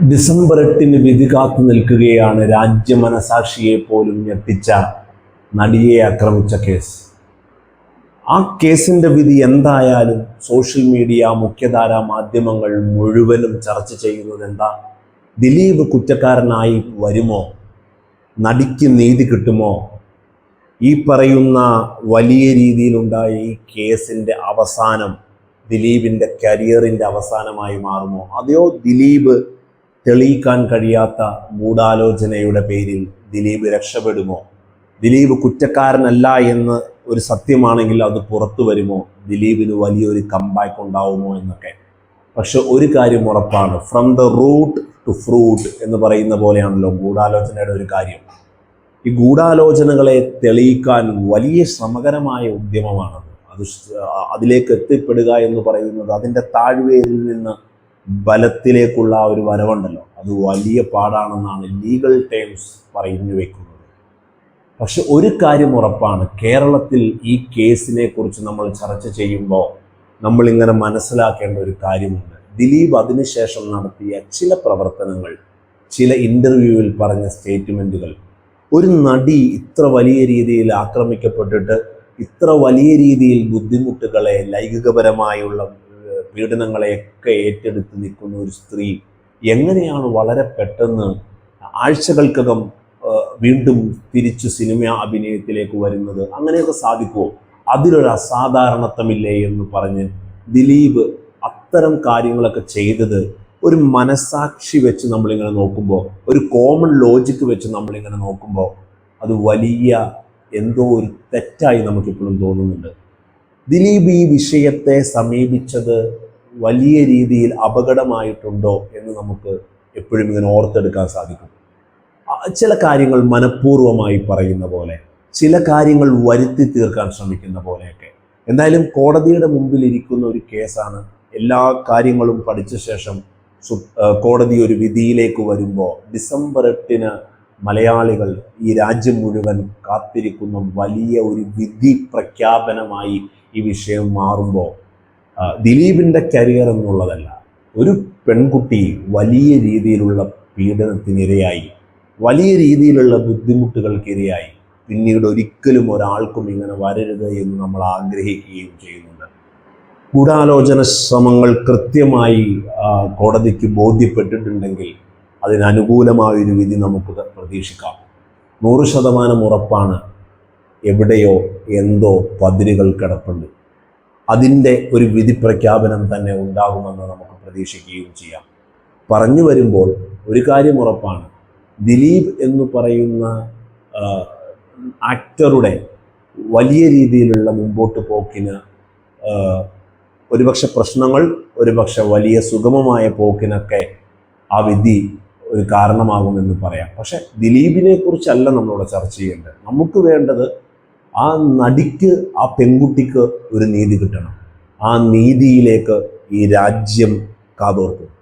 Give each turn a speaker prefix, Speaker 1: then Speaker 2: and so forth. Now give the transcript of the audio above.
Speaker 1: December എട്ടിന് വിധി കാത്തു നിൽക്കുകയാണ് രാജ്യമനസാക്ഷിയെ പോലും ഞെട്ടിച്ച നടിയെ ആക്രമിച്ച കേസ്. ആ കേസിന്റെ വിധി എന്തായാലും സോഷ്യൽ മീഡിയ മുഖ്യധാരാ മാധ്യമങ്ങൾ മുഴുവനും ചർച്ച ചെയ്യുന്നത് എന്താ? ദിലീപ് കുറ്റക്കാരനായി വരുമോ? നടിക്ക് നീതി കിട്ടുമോ? ഈ പറയുന്ന വലിയ രീതിയിലുണ്ടായ ഈ കേസിന്റെ അവസാനം ദിലീപിന്റെ കരിയറിന്റെ അവസാനമായി മാറുമോ? അതെയോ ദിലീപ് തെളിയിക്കാൻ കഴിയാത്ത ഗൂഢാലോചനയുടെ പേരിൽ ദിലീപ് രക്ഷപ്പെടുമോ? ദിലീപ് കുറ്റക്കാരനല്ല എന്ന് ഒരു സത്യമാണെങ്കിൽ അത് പുറത്തു വരുമോ? ദിലീപിന് വലിയൊരു കമ്പാക്ക് ഉണ്ടാവുമോ എന്നൊക്കെ. പക്ഷെ ഒരു കാര്യം ഉറപ്പാണ്. From the root to fruit എന്ന് പറയുന്ന പോലെയാണല്ലോ ഗൂഢാലോചനയുടെ ഒരു കാര്യം. ഈ ഗൂഢാലോചനകളെ തെളിയിക്കാൻ വലിയ ശ്രമകരമായ ഉദ്യമമാണത്. അത് അതിലേക്ക് എത്തിപ്പെടുക എന്ന് പറയുന്നത് അതിന്റെ താഴ്വേരിൽ നിന്ന് ബലത്തിലേക്കുള്ള ഒരു വരവുണ്ടല്ലോ. അത് വലിയ പാടാണെന്നാണ് ലീഗൽ ടേംസ് പറഞ്ഞു വെക്കുന്നത്. പക്ഷെ ഒരു കാര്യം ഉറപ്പാണ്. കേരളത്തിൽ ഈ കേസിനെ കുറിച്ച് നമ്മൾ ചർച്ച ചെയ്യുമ്പോൾ നമ്മൾ ഇങ്ങനെ മനസ്സിലാക്കേണ്ട ഒരു കാര്യമുണ്ട്. ദിലീപ് അതിനുശേഷം നടത്തിയ ചില പ്രവർത്തനങ്ങൾ ചില ഇന്റർവ്യൂവിൽ പറഞ്ഞ സ്റ്റേറ്റ്മെന്റുകൾ ഒരു നടി ഇത്ര വലിയ രീതിയിൽ ആക്രമിക്കപ്പെട്ടിട്ട് ഇത്ര വലിയ രീതിയിൽ ബുദ്ധിമുട്ടുകളെ ലൈംഗികപരമായുള്ള പീഡനങ്ങളെയൊക്കെ ഏറ്റെടുത്ത് നിൽക്കുന്ന ഒരു സ്ത്രീ എങ്ങനെയാണ് വളരെ പെട്ടെന്ന് ആഴ്ചകൾക്കകം വീണ്ടും തിരിച്ചു സിനിമ അഭിനയത്തിലേക്ക് വരുന്നത്? അങ്ങനെയൊക്കെ സാധിക്കുമോ അതിലൊരു അസാധാരണത്വമില്ലേ എന്ന് പറഞ്ഞ് ദിലീപ് അത്തരം കാര്യങ്ങളൊക്കെ ചെയ്തത് ഒരു മനസാക്ഷി വെച്ച് നമ്മളിങ്ങനെ നോക്കുമ്പോൾ ഒരു കോമൺ ലോജിക്ക് വെച്ച് നമ്മളിങ്ങനെ നോക്കുമ്പോൾ അത് വലിയ എന്തോ ഒരു തെറ്റായി നമുക്കിപ്പോഴും തോന്നുന്നുണ്ട്. ദിലീപ് ഈ വിഷയത്തെ സമീപിച്ചത് വലിയ രീതിയിൽ അപകടമായിട്ടുണ്ടോ എന്ന് നമുക്ക് എപ്പോഴും ഇങ്ങനെ ഓർത്തെടുക്കാൻ സാധിക്കും. ചില കാര്യങ്ങൾ മനഃപൂർവമായി പറയുന്ന പോലെ ചില കാര്യങ്ങൾ വരുത്തി തീർക്കാൻ ശ്രമിക്കുന്ന പോലെയൊക്കെ. എന്തായാലും കോടതിയുടെ മുമ്പിൽ ഇരിക്കുന്ന ഒരു കേസാണ് എല്ലാ കാര്യങ്ങളും പഠിച്ച ശേഷം കോടതി ഒരു വിധിയിലേക്ക് വരുമ്പോൾ ഡിസംബർ എട്ടിന് മലയാളികൾ ഈ രാജ്യം മുഴുവൻ കാത്തിരിക്കുന്ന വലിയ ഒരു വിധി പ്രഖ്യാപനമായി ഈ വിഷയം മാറുമ്പോൾ ദിലീപിന്റെ കരിയർ എന്നുള്ളതല്ല ഒരു പെൺകുട്ടി വലിയ രീതിയിലുള്ള പീഡനത്തിനിരയായി വലിയ രീതിയിലുള്ള ബുദ്ധിമുട്ടുകൾക്കിരയായി പിന്നീട് ഒരിക്കലും ഒരാൾക്കും ഇങ്ങനെ വരരുത് എന്ന് നമ്മൾ ആഗ്രഹിക്കുകയും ചെയ്യുന്നുണ്ട്. ഗൂഢാലോചന ശ്രമങ്ങൾ കൃത്യമായി കോടതിക്ക് ബോധ്യപ്പെട്ടിട്ടുണ്ടെങ്കിൽ അതിനനുകൂലമായ ഒരു വിധി നമുക്ക് പ്രതീക്ഷിക്കാം. നൂറ് ശതമാനം ഉറപ്പാണ് എവിടെയോ എന്തോ പതിരുകൾ കിടപ്പുണ്ട്. അതിന്റെ ഒരു വിധി പ്രഖ്യാപനം തന്നെ ഉണ്ടാകുമെന്ന് നമുക്ക് പ്രതീക്ഷിക്കുകയും ചെയ്യാം. പറഞ്ഞു വരുമ്പോൾ ഒരു കാര്യം ഉറപ്പാണ്. ദിലീപ് എന്ന് പറയുന്ന ആക്ടറുടെ വലിയ രീതിയിലുള്ള മുമ്പോട്ട് പോക്കിന് ഒരുപക്ഷെ പ്രശ്നങ്ങൾ ഒരുപക്ഷെ വലിയ സുഗമമായ പോക്കിനൊക്കെ ആ വിധി ഒരു കാരണമാകുമെന്ന് പറയാം. പക്ഷെ ദിലീപിനെ കുറിച്ചല്ല നമ്മളിവിടെ ചർച്ച ചെയ്യേണ്ടത്. നമുക്ക് വേണ്ടത് ആ നടിക്ക് ആ പെൺകുട്ടിക്ക് ഒരു നീതി കിട്ടണം. ആ നീതിയിലേക്ക് ഈ രാജ്യം കാതോർക്കും.